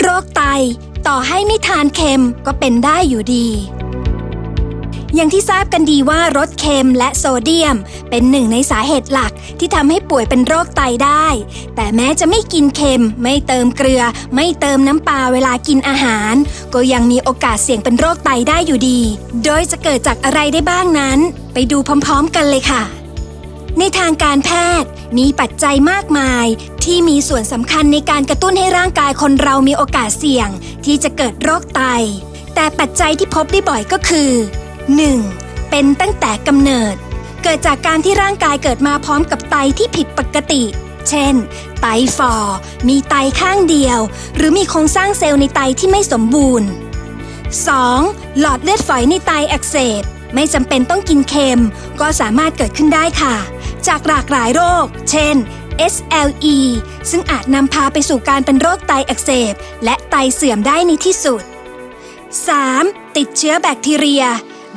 โรคไต ต่อให้ไม่ทานเค็มก็เป็นได้อยู่ดี อย่างที่ทราบกันดีว่ารสเค็มและโซเดียม เป็นหนึ่งในสาเหตุหลักที่ทำให้ป่วยเป็นโรคไตได้ แต่แม้จะไม่กินเค็ม ไม่เติมเกลือ ไม่เติมน้ำปลาเวลากินอาหาร ก็ยังมีโอกาสเสี่ยงเป็นโรคไตได้อยู่ดี โดยจะเกิดจากอะไรได้บ้างนั้น ไปดูพร้อม ๆ กันเลยค่ะ ในทางการแพทย์ มีปัจจัยมากมาย ที่มีส่วนสำคัญในการกระตุ้นให้ร่างกายคนเรามีโอกาสเสี่ยง ที่จะเกิดโรคไต แต่ปัจจัยที่พบได้บ่อยก็คือ 1. เป็นตั้งแต่กำเนิด เกิดจากการที่ร่างกายเกิดมาพร้อมกับไตที่ผิดปกติ เช่น ไตฝ่อ มีไตข้างเดียว หรือมีโครงสร้างเซลล์ในไตที่ไม่สมบูรณ์ 2. หลอดเลือดฝอยในไตอักเสบ ไม่จำเป็นต้องกินเค็ม ก็สามารถเกิดขึ้นได้ค่ะ จากหลากหลายโรค เช่น SLE ซึ่งอาจนำพาไปสู่การเป็นโรคไตอักเสบ และไตเสื่อมได้ในที่สุด 3. ติดเชื้อแบคทีเรีย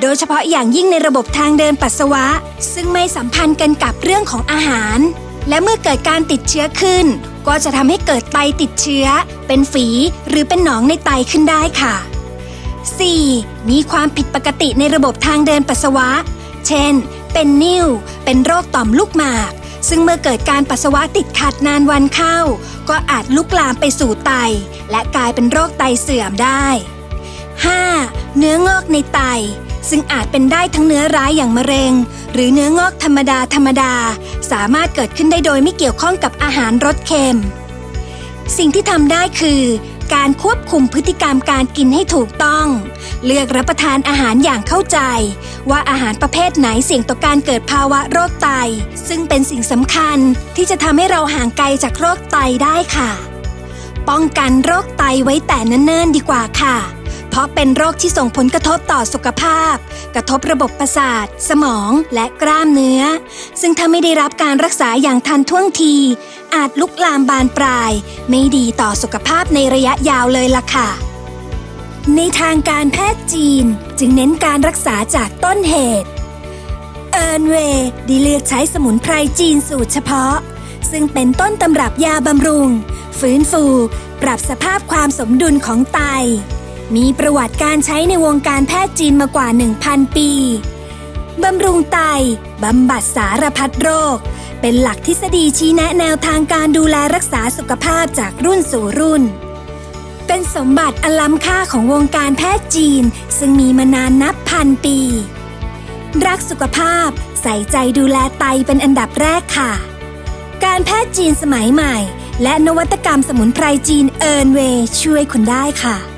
โดยเฉพาะอย่างยิ่งในระบบทางเดินปัสสาวะ ซึ่งไม่สัมพันธ์กันกับเรื่องของอาหาร และเมื่อเกิดการติดเชื้อขึ้น ก็จะทำให้เกิดไตติดเชื้อ เป็นฝีหรือเป็นหนองในไตขึ้นได้ค่ะ 4. มีความผิดปกติในระบบทางเดินปัสสาวะ เช่น เป็นนิ่ว เป็นโรคต่อมลูกหมาก ซึ่งเมื่อเกิดการปัสสาวะติดขัดนานวันเข้า ก็อาจลุกลามไปสู่ไต และกลายเป็นโรคไตเสื่อมได้ 5. เนื้องอกในไต ซึ่งอาจเป็นได้ทั้งเนื้อร้ายอย่างมะเร็ง หรือเนื้องอกธรรมดาธรรมดา สามารถเกิดขึ้นได้โดยไม่เกี่ยวข้องกับอาหารรสเค็ม สิ่งที่ทำได้คือ การควบคุมพฤติกรรมการกินให้ถูกต้อง เลือกรับประทานอาหารอย่างเข้าใจ ว่าอาหารประเภทไหนเสี่ยงต่อการเกิดภาวะโรคไต ซึ่งเป็นสิ่งสำคัญที่จะทำให้เราห่างไกลจากโรคไตได้ค่ะ ป้องกันโรคไตไว้แต่เนิ่นๆดีกว่าค่ะ ราะเป็นโรคที่ส่งผลกระทบต่อสุขภาพ กระทบระบบประสาท สมองและกล้ามเนื้อ ซึ่งถ้าไม่ได้รับการรักษาอย่างทันท่วงที อาจลุกลามบานปลาย ไม่ดีต่อสุขภาพในระยะยาวเลยล่ะค่ะ ในทางการแพทย์จีนจึงเน้นการรักษาจากต้นเหตุเอิร์นเวย์ได้เลือกใช้สมุนไพรจีนสูตรเฉพาะ ซึ่งเป็นต้นตำรับยาบำรุง ฟื้นฟู ปรับสภาพความสมดุลของไต มีประวัติการใช้ในวงการแพทย์จีนมากว่า 1,000 ปี บำรุงไต บำบัดสารพัดโรค เป็นหลักทฤษฎีชี้แนะแนวทางการดูแลรักษาสุขภาพจากรุ่นสู่รุ่น เป็นสมบัติอันล้ำค่าของวงการแพทย์จีน ซึ่งมีมานานนับพันปี รักสุขภาพใส่ใจดูแลไตเป็นอันดับแรกค่ะ การแพทย์จีนสมัยใหม่ และนวัตกรรมสมุนไพรจีนเอิร์นเวช่วยคุณได้ค่ะ